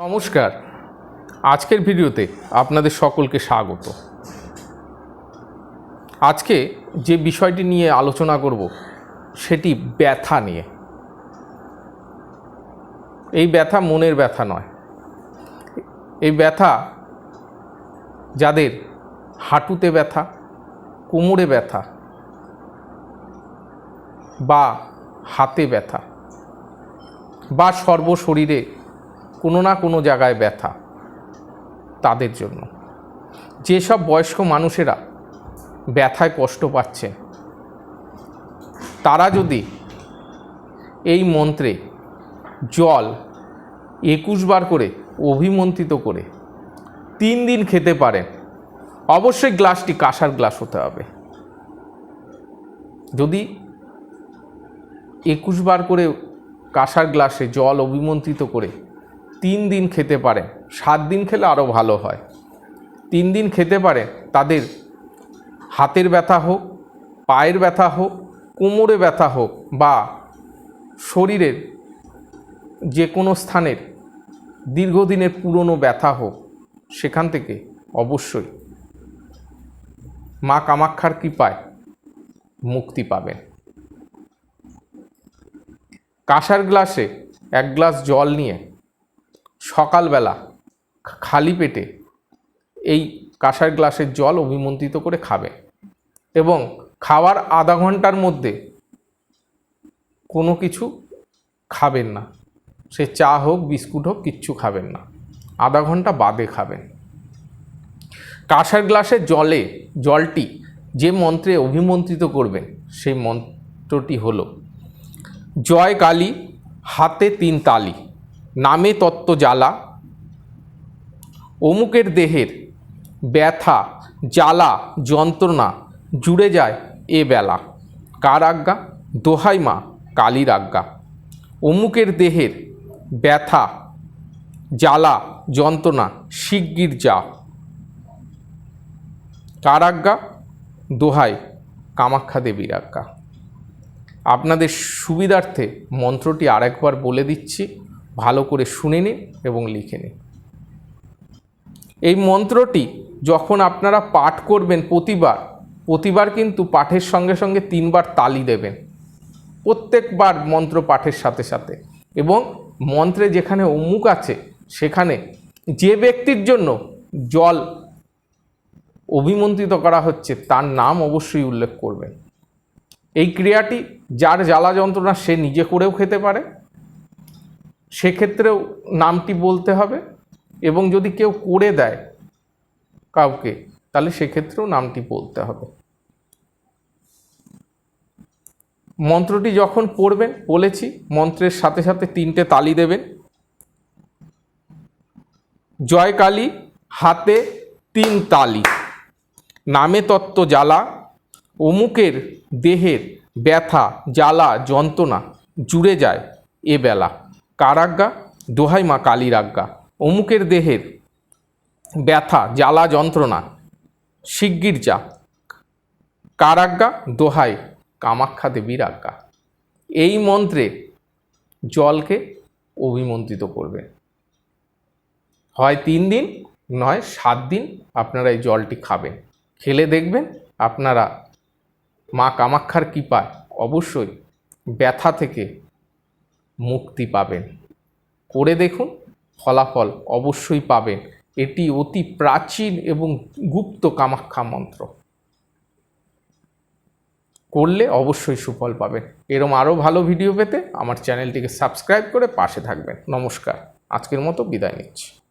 নমস্কার। আজকের ভিডিওতে আপনাদের সকলকে স্বাগত। আজকে যে বিষয়টি নিয়ে আলোচনা করব, সেটি ব্যথা নিয়ে। এই ব্যথা মনের ব্যথা নয়। এই ব্যথা যাদের হাঁটুতে ব্যথা, কোমরে ব্যথা বা হাতে ব্যথা বা সর্বশরীরে কোনো না কোনো জায়গায় ব্যথা তাদের জন্য। যেসব বয়স্ক মানুষেরা ব্যথায় কষ্ট পাচ্ছেন তারা যদি এই মন্ত্রে জল একুশ বার করে অভিমন্ত্রিত করে তিন দিন খেতে পারেন, অবশ্যই গ্লাসটি কাঁসার গ্লাস হতে হবে। যদি একুশ বার করে কাঁসার গ্লাসে জল অভিমন্ত্রিত করে তিন দিন খেতে পারে, সাত দিন খেলে আরও ভালো হয়। তিন দিন খেতে পারে, তাদের হাতের ব্যথা হোক, পায়ের ব্যথা হোক, কোমরে ব্যথা হোক বা শরীরের যে কোনো স্থানের দীর্ঘদিনের পুরনো ব্যথা হোক, সেখান থেকে অবশ্যই মা কামাক্ষার কৃপায় মুক্তি পাবেন। কাঁসার গ্লাসে এক গ্লাস জল নিয়ে সকালবেলা খালি পেটে এই কাঁসার গ্লাসের জল অভিমন্ত্রিত করে খাবে এবং খাওয়ার আধা ঘণ্টার মধ্যে কোনো কিছু খাবেন না। সে চা হোক, বিস্কুট হোক, কিচ্ছু খাবেন না। আধা ঘণ্টা বাদে খাবেন। কাঁসার গ্লাসের জলে, জলটি যে মন্ত্রে অভিমন্ত্রিত করবেন, সেই মন্ত্রটি হলো, জয় কালী, হাতে তিন তালি। নামে তত্ত্ব জ্বালা, অমুকের দেহের ব্যথা, জ্বালা, যন্ত্রণা জুড়ে যায় এ বেলা। কার আজ্ঞা? দোহাই মা, কালীর আজ্ঞা। অমুকের দেহের ব্যথা, জ্বালা, যন্ত্রণা শিগগির যা কার আজ্ঞা? দোহাই কামাখ্যা দেবীর আজ্ঞা। আপনাদের সুবিধার্থে মন্ত্রটি আরেকবার বলে দিচ্ছি। ভালো করে শুনে নিন এবং লিখে নিন এই মন্ত্রটি যখন আপনারা পাঠ করবেন প্রতিবার প্রতিবার কিন্তু পাঠের সঙ্গে সঙ্গে তিনবার তালি দেবেন। প্রত্যেকবার মন্ত্র পাঠের সাথে সাথে। এবং মন্ত্রে যেখানে অমুক আছে, সেখানে যে ব্যক্তির জন্য জল অভিমন্ত্রিত করা হচ্ছে, তার নাম অবশ্যই উল্লেখ করবেন। এই ক্রিয়াটি যার জ্বালা যন্ত্রণা সে নিজে করেও খেতে পারে সেক্ষেত্রেও নামটি বলতে হবে এবং যদি কেউ করে দেয় কাউকে, তাহলে সেক্ষেত্রেও নামটি বলতে হবে। মন্ত্রটি যখন পড়বেন, বলেছি, মন্ত্রের সাথে সাথে তিনটে তালি দেবেন। জয় কালী, হাতে তিন তালি, নামে তত্ত্ব জ্বালা, অমুকের দেহের ব্যথা, জ্বালা, যন্ত্রণা, জুড়ে যায় এ বেলা। কার আজ্ঞা দোহাই মা কালীর আজ্ঞা অমুকের দেহের ব্যথা, জ্বালা, যন্ত্রণা, শিগগির যা। কার আজ্ঞা দোহাই কামাখ্যা দেবীর আজ্ঞা। এই মন্ত্রে জলকে অভিমন্ত্রিত করবে। হয় তিন দিন, নয় সাত দিন আপনারা এই জলটি খাবেন। খেলে দেখবেন আপনারা মা কামাক্ষার কৃপায় অবশ্যই ব্যথা থেকে মুক্তি পাবেন। করে দেখুন, ফলাফল অবশ্যই পাবেন। এটি অতি প্রাচীন এবং গুপ্ত কামাক্ষা মন্ত্র। করলে অবশ্যই সুফল পাবেন। এরম আরও ভালো ভিডিও পেতে আমার চ্যানেলটিকে সাবস্ক্রাইব করে পাশে থাকবেন। নমস্কার। আজকের মতো বিদায় নিচ্ছি।